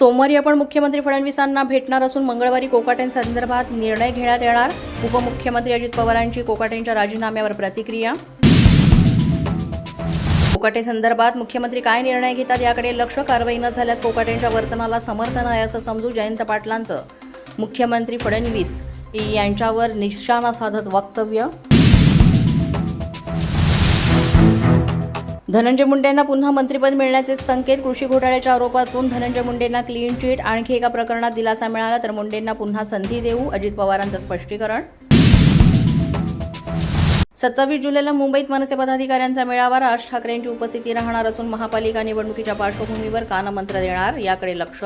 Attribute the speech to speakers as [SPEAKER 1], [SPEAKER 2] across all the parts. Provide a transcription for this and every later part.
[SPEAKER 1] सोमवारी आपण मुख्यमंत्री फडणवीसांना भेटणार असून मंगळवारी कोकाटेंसंदर्भात निर्णय घेण्यात येणार. उपमुख्यमंत्री अजित पवारांची कोकाटेंच्या राजीनाम्यावर प्रतिक्रिया. कोकाटे संदर्भात मुख्यमंत्री काय निर्णय घेतात याकडे लक्ष कारवाई न झाल्यास कोकाटेंच्या वर्तनाला समर्थन आहे असं समजू जयंत पाटलांचं. मुख्यमंत्री फडणवीस यांच्यावर निशाणा साधत वक्तव्य. धनंजय मुंडेंना पुन्हा मंत्रिपद मिळण्याचे संकेत कृषी घोटाळ्याच्या आरोपातून धनंजय मुंडेंना क्लीन चिट आणखी एका प्रकरणात दिलासा मिळाला तर मुंडेंना पुन्हा संधी देऊ अजित पवारांचं स्पष्टीकरण. सत्तावीस जुलैला मुंबईत मनसे पदाधिकाऱ्यांचा मेळावा राज ठाकरेंची उपस्थिती राहणार असून महापालिका निवडणुकीच्या पार्श्वभूमीवर कानमंत्र देणार याकडे लक्ष.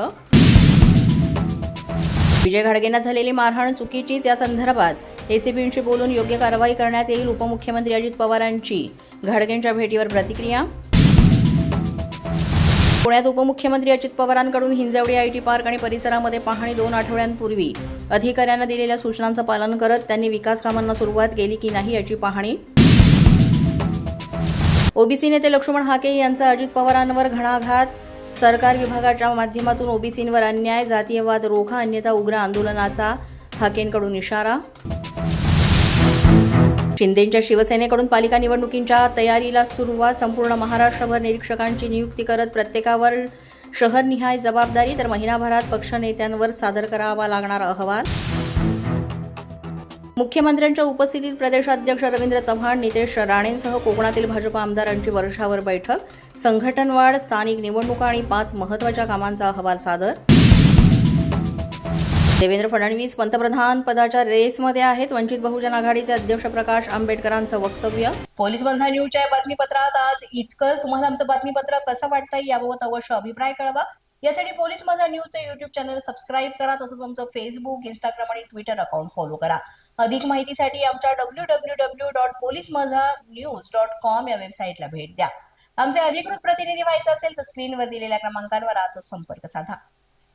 [SPEAKER 1] विजय घाडगेंना झालेली मारहाण चुकीचीच या संदर्भात. एसीबींशी बोलून योग्य कारवाई करण्यात येईल उपमुख्यमंत्री अजित पवारांची. घाडगेंच्या भेटीवर प्रतिक्रिया? पुण्यात उपमुख्यमंत्री अजित पवारांकडून हिंजवडी आयटी पार्क आणि परिसरामध्ये पाहणी दोन आठवड्यांपूर्वी. अधिकाऱ्यांना दिलेल्या सूचनांचं पालन करत त्यांनी विकास कामांना सुरुवात केली की नाही याची पाहणी? ओबीसी नेते लक्ष्मण हाके यांचा अजित पवारांवर घणाघात. सरकार विभागाच्या माध्यमातून ओबीसींवर अन्याय जातीयवाद रोखा अन्यथा उग्र आंदोलनाचा हाकेंकडून इशारा? शिंदेच्या शिवसेनेकडून पालिका निवडणुकींच्या तयारीला सुरुवात संपूर्ण महाराष्ट्रभर निरीक्षकांची नियुक्ती करत प्रत्येकावर शहरनिहाय जबाबदारी तर महिनाभरात पक्षनेत्यांवर सादर करावा लागणार अहवाल. मुख्यमंत्र्यांच्या उपस्थितीत प्रदेशाध्यक्ष रवींद्र चव्हाण नितेश राणेंसह कोकणातील भाजप आमदारांची वर्षावर बैठक संघटनवाढ स्थानिक निवडणुका आणि पाच महत्त्वाच्या कामांचा अहवाल सादर. देवेंद्र फडणवीस पंतप्रधान पदाच्या रेसमध्ये आहेत. वंचित बहुजन आघाडीचे अध्यक्ष प्रकाश आंबेडकरांचं वक्तव्य. पोलीस बंधा न्यूजच्या या बातमीपत्रात आज इतकंच. तुम्हाला आमचं बातमीपत्र कसं वाटतं याबाबत अवश्य अभिप्राय कळवा. यासाठी पोलीस माझा न्यूजचं युट्यूब चॅनल सबस्क्राईब करा तसंच आमचं फेसबुक इंस्टाग्राम आणि ट्विटर अकाउंट फॉलो करा. अधिक माहितीसाठी आमच्या W W W dot police Majha news dot com या वेबसाईटला भेट द्या. आमचे अधिकृत प्रतिनिधी व्हायचं असेल तर स्क्रीनवर दिलेल्या क्रमांकांवर आजच संपर्क साधा.